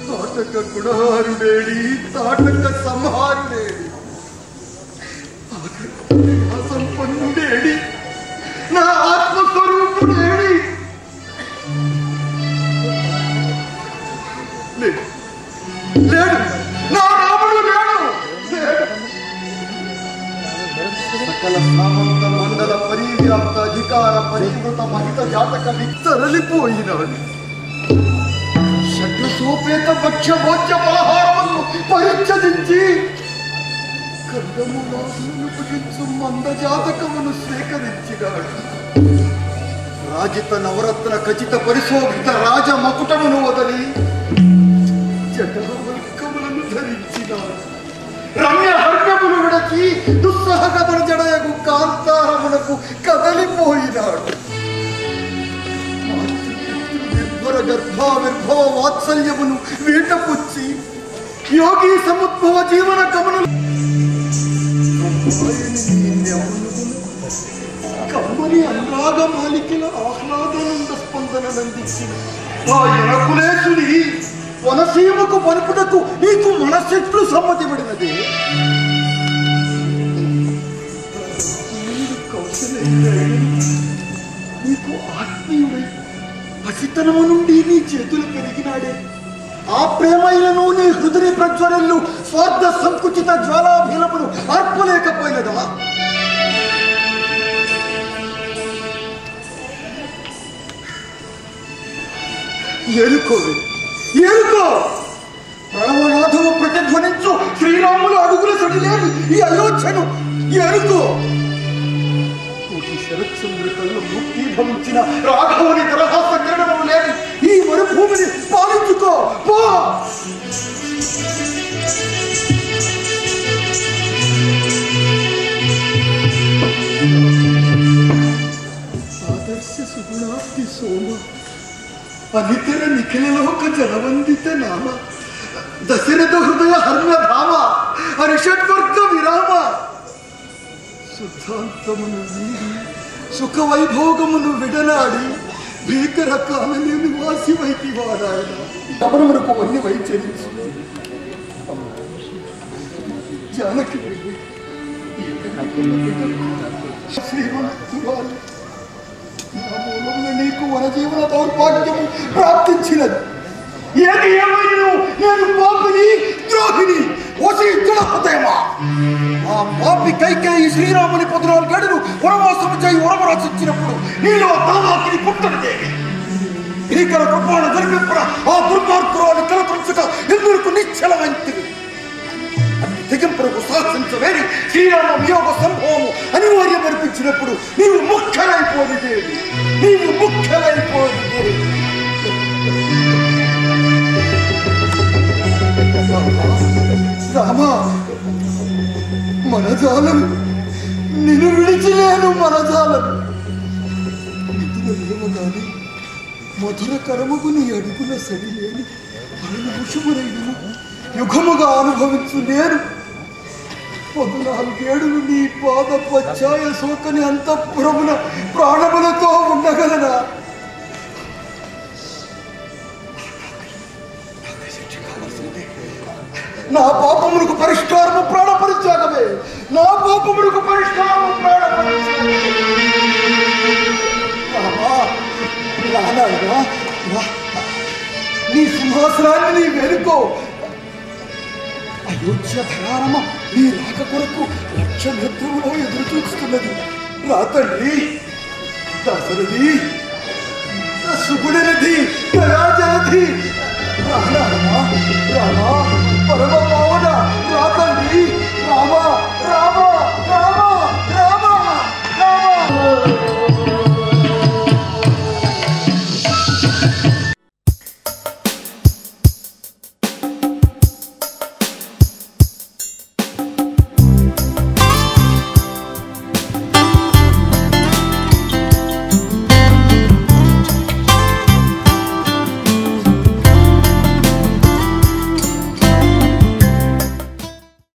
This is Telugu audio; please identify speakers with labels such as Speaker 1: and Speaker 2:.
Speaker 1: తాటక గుణహారుడేడి తాటక సంహారుడేడి ఆఖరికి సంపన్నుడేడి నా ఆత్మస్వరూపుడేడి లేడు లేడు నా రాముడు లేడు లేడు సకల సామంత మండల పరివ్యాప్త అధికార పరివృత మహిత జాతక తరలిపోయినాడు షడ్డు సోపేత భక్ష్య భోజ్య పలహారములను పరిచరించి కందములను భుజించు మంద జాతకమును స్వీకరించినాడు. రాజిత నవరత్న ఖచ్చిత పరిశోభిత రాజ మకుటమును వదలి జటవర్గములను ధరించినాడు. రమ్య హర్గమును విడచి దుస్సహగమన జడయకు కాంతారమునకు నిర్భర గర్భావిర్భవ వాత్సల్యమును వీటపుచ్చి యోగి సముద్భవ జీవన గమన కమ్మని అనురాగ మాలికల ఆహ్లాదానంద స్పందన నందించిన ఆ వనసీమకు పలుపుటకు నీకు మనసెట్లు సమ్మతిపడినది. నీకు ఆత్మీయుడై చిత్తనము నుండి నీ చేతులు పెరిగినాడే. ఆ ప్రేమలను నీ హృదయ ప్రజ్వరలు స్వార్థ సంకుచిత జ్వాలాభిలమును అర్పలేకపోయినదా ఎరుకో ఎరుకో ప్రణవనాథము ప్రతిధ్వనించు శ్రీరాములు అడుగుల సడిలేని ఈ అయోధ్యను ఎరుకో కోటి శరత్చంద్రికల్లో ముక్తి భవించిన రాఘవుని దరహాస అనితర నిఖిల లోక జలవందిత నామ దశరథ హృదయ హర్మ ధామ హరిషడ్వర్గ విరామ శుద్ధాంతమును వీడి సుఖ వైభోగమును విడనాడి భీకర కాలని నివాసి వైతి వాడాయన గమనమునకు వన్ని వైచరించు జానకి శ్రీమంతురాలు నా మూలమున నీకు వనజీవన దౌర్భాగ్యము ప్రాప్తించినది. ఏది ఏమైనా నేను పాపిని ద్రోహిని వశిష్ఠుల హృదయమా? ఆ పాపి కైకేయి శ్రీరాముని పదునాలుగు గడులు వనవాసము చేయి వరము రచించినప్పుడు నీలో దాదాపుని పుట్టనిదే భీకర కృపాణ జరిపింపున ఆ దుర్మార్గురాలు కలపరుచుట ఎందుకు నిశ్చలవంతివి అన్ని తెగింపులకు సాహసించవేరి శ్రీరామ వియోగ కనిపించినప్పుడు నీవు ముక్కలైపోదు దేవి నీవు ముఖ్యమైపోనిదే రామా మనజాలం నిన్ను విడిచిలేను మనజాలం. నిధులు కానీ మధుర కరముకు నీ అడుగుల సడి లేని పరమపుషుములైన యుగముగా అనుభవించు నేను. పద్నాలుగేడులు నీ పాద పచ్చాయ సోకని అంతఃపురమున ప్రాణములతో ఉండగలనా? నా పాపములకు పరిష్కారము ప్రాణపరిత్యాగమే. నా పాపములకు పరిష్కారము ప్రాణపరిత్యాగమే. నీ సింహాసనాన్ని నీ వెనుకో అయోధ్య ధరారమ నీ రాక కొరకు లక్ష నేత్రములో ఎదురు చూస్తున్నది రాతండి తండ్రి దశరథి సుగుణనిధి